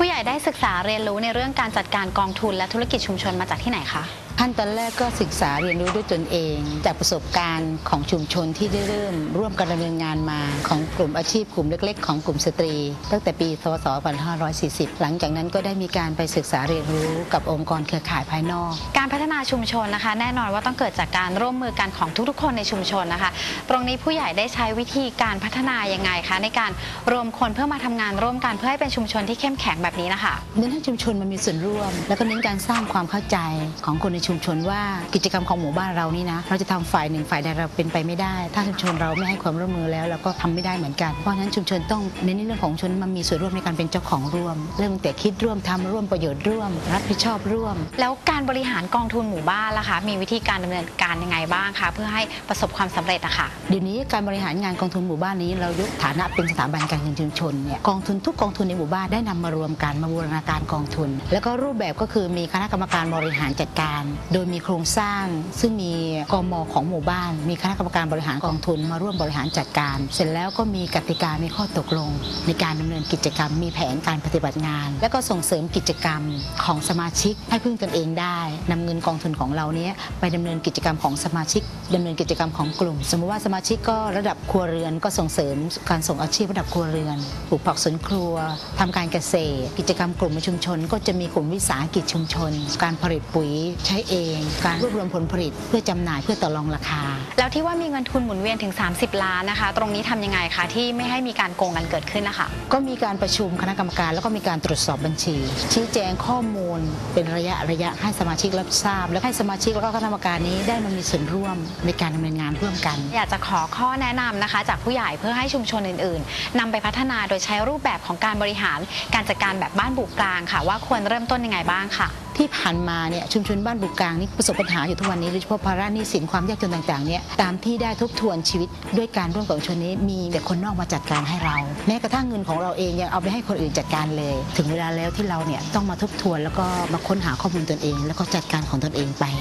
ผู้ใหญ่ได้ศึกษาเรียนรู้ในเรื่องการจัดการกองทุนและธุรกิจชุมชนมาจากที่ไหนคะขั้นตอนแรกก็ศึกษาเรียนรู้ด้วยตนเอง จากประสบการณ์ของชุมชนที่ได้เริ่ม ร่วมกันดำเนินงานมาของกลุ่มอาชีพกลุ่มเล็ก ๆ ของกลุ่มสตรี ตั้งแต่ปีศ2540 หลังจากนั้นก็ได้มีการไปศึกษาเรียนรู้กับองค์กรเครือข่ายภายนอก การพัฒนาชุมชนนะคะ แน่นอนว่าต้องเกิดจากการร่วมมือกันของทุกๆ คนในชุมชนนะคะ ตรงนี้ผู้ใหญ่ได้ใช้วิธีการพัฒนายังไงคะในการรวมคนเพื่อมาทำงานร่วมกันเพื่อให้เป็นชุมชนที่เข้มแข็งแบบนี้นะคะเน้นให้ชุมชนมันมีส่วนร่วม แล้วก็เน้นการสร้างความเข้าใจของคนในชุมชนว่ากิจกรรมของหมู่บ้านเรานี่นะเราจะทำฝ่ายหนึ่งฝ่ายใดเราเป็นไปไม่ได้ ถ้าชุมชนเราไม่ให้ความร่วมมือแล้วเราก็ทำไม่ได้เหมือนกันเพราะฉะนั้นชุมชนต้องเน้นในเรื่องของชุมชนมันมีส่วนร่วมในการเป็นเจ้าของร่วม เริ่มตั้งแต่คิดร่วมทำร่วมประโยชน์ร่วม รับผิดชอบร่วม แล้วการบริหารกองทุนหมู่บ้านล่ะคะ มีวิธีการดำเนินการยังไงบ้างคะเพื่อให้ประสบความสำเร็จอะค่ะเดี๋ยวนี้การบริหารงานกองทุนหมู่บ้านนี้ เรายกฐานะเป็นสถาบันการเงินชุมชนเนี่ยกองทุนทุกกองทุนในหมู่บ้านได้นำมารวมกันมาบูรณาการกองทุน แล้วก็รูปแบบก็คือมีคณะกรรมการบริหารจัดการ โดยมีโครงสร้าง ซึ่งมีกมของหมู่บ้าน มีคณะกรรมการบริหารกองทุน มาร่วมบริหารจัดการ เสร็จแล้วก็มีกติกามีข้อตกลง ในการดำเนินกิจกรรม มีแผนการปฏิบัติงาน แล้วก็ส่งเสริมกิจกรรมของสมาชิกให้พึ่งตนเองได้นำเงินกองทุนของเราเนี้ยไปดำเนินกิจกรรมของสมาชิกดำเนินกิจกรรมของกลุ่ม สมมติว่าสมาชิกก็ระดับครัวเรือนก็ส่งเสริมการส่งอาชีพระดับครัวเรือนปลูกผักสวนครัวทำการเกษตรกิจกรรมกลุ่มในชุมชน ก็จะมีกลุ่มวิสาหกิจชุมชน การผลิตปุ๋ยใช้เอง การรวบรวมผลผลิตเพื่อจำหน่ายเพื่อต่อรองราคา แล้วที่ว่ามีเงินทุนหมุนเวียนถึง 30 ล้านนะคะ ตรงนี้ทำยังไงคะที่ไม่ให้มีการโกงกันเกิดขึ้นนะคะก็มีการประชุมคณะกรรมการแล้วก็มีการตรวจสอบบัญชี ชี้แจงข้อมูล เป็นระยะระยะให้สมาชิกรับทราบ แล้วให้สมาชิกแล้วก็คณะกรรมการนี้ได้มามีส่วนร่วมในการดำเนินงานร่วมกัน อยากจะขอข้อแนะนำนะคะ จากผู้ใหญ่เพื่อให้ชุมชนอื่น ๆนำไปพัฒนาโดยใช้รูปแบบของการบริหารการจัดการแบบบ้านบุกกลางค่ะ ว่าควรเริ่มต้นยังไงบ้างค่ะ ที่ผ่านมาเนี่ยชุมชนบ้านบุกกลางนี่ประสบปัญหาอยู่ทุกวันนี้โดยเฉพาะภาระหนี้สินความยากจนต่างๆเนี่ยตามที่ได้ทบทวนชีวิตด้วยการร่วมกับชนนี้มีแต่คนนอกมาจัดการให้เรา แม้กระทั่งเงินของเราเองยังเอาไปให้คนอื่นจัดการเลย ถึงเวลาแล้วที่เราเนี่ยต้องมาทบทวนแล้วก็มาค้นหาข้อมูลตนเอง แล้วก็จัดการของตนเองไป